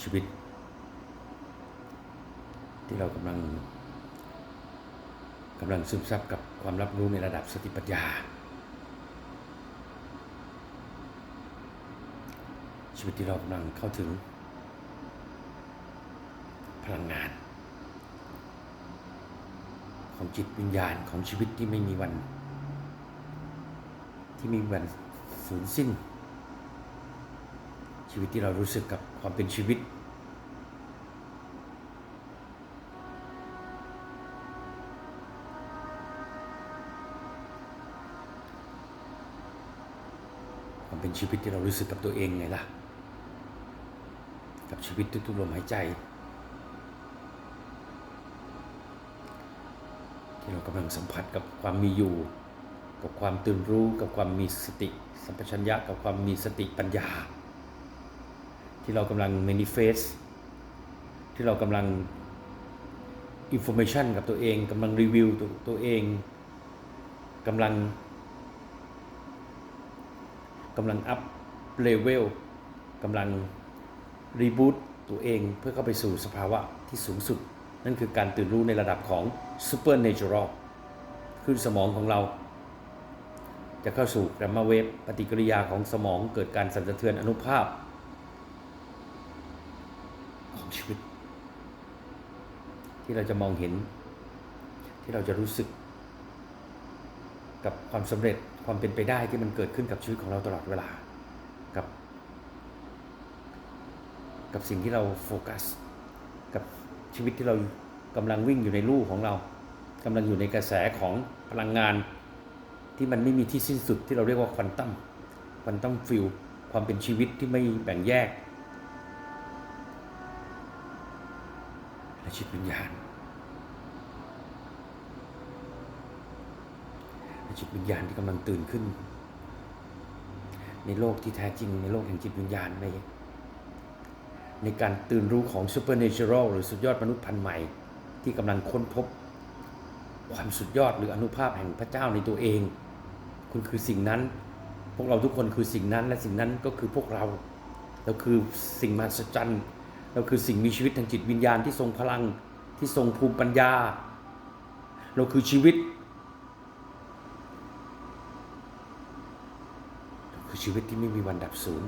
ชีวิต ที่เรากำลังกำลังซึมซับกับความรับรู้ในระดับสติปัญญา ชีวิตที่เรากำลังเข้าถึง พลังงาน ของจิตวิญญาณของชีวิตที่ไม่มีวัน ที่ไม่มีวันสูญสิ้น ชีวิตที่เรารู้สึกกับความเป็นชีวิต ความเป็นชีวิตที่เรารู้สึกกับตัวเองไงล่ะ กับชีวิตทุกๆลมหายใจ ที่เรากำลังสัมผัสกับความมีอยู่ กับความตื่นรู้ กับความมีสติ สัมปชัญญะ กับความมีสติปัญญา ที่เรากำลัง manifest ที่เรากำลัง information กับตัวเองกำลังรีวิวตัวตัวเองกำลัง กำลัง up level กำลัง reboot ตัวเองเพื่อเข้าไปสู่สภาวะที่สูงสุด นั่นคือการตื่นรู้ในระดับของ supernatural คือสมองของเรา จะเข้าสู่แกรมมาเวฟปฏิกิริยาของสมองเกิดการสั่นสะเทือนอนุภาพ ของชีวิต ที่เราจะมองเห็นที่เราจะรู้สึก กับความสำเร็จความเป็นไปได้ที่มันเกิดขึ้นกับชีวิตของเราตลอดเวลา กับ กับสิ่งที่เราโฟกัส กับชีวิตที่เรากำลังวิ่งอยู่ในลู่ของเรากำลังอยู่ในกระแสของพลังงานที่มันไม่มีที่สิ้นสุดที่เราเรียกว่าควอนตัมควอนตัมฟิลความเป็นชีวิตที่ไม่แบ่งแยกและจิตวิญญาณและ จิตวิญญาณที่กำลังตื่นขึ้น ในโลกที่แท้จริงในโลกแห่งจิตวิญญาณในในการตื่นรู้ของ supernatural หรือสุดยอดมนุษย์พันธุ์ใหม่ ที่กำลังค้นพบ ความสุดยอดหรืออนุภาพแห่งพระเจ้าในตัวเอง คุณคือสิ่งนั้น พวกเราทุกคนคือสิ่งนั้น และสิ่งนั้นก็คือพวกเรา เราคือสิ่งมหัศจรรย์เราคือสิ่งมีชีวิตทางจิตวิญญาณที่ทรงพลังที่ทรงภูมิปัญญา เราคือชีวิตเรา คือชีวิตที่ไม่มีวันดับสูญ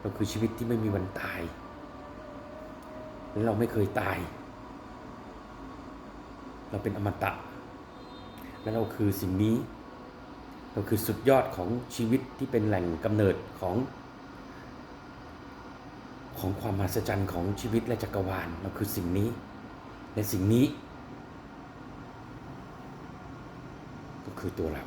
เราคือชีวิตที่ไม่มีวันตาย และเราไม่เคยตาย เราเป็นอมตะ และเราคือสิ่งนี้ เราคือสุดยอดของชีวิตที่เป็นแหล่งกำเนิดของของความมหัศจรรย์ของชีวิตและจักรวาล เราคือสิ่งนี้ และสิ่งนี้ ก็คือตัวเรา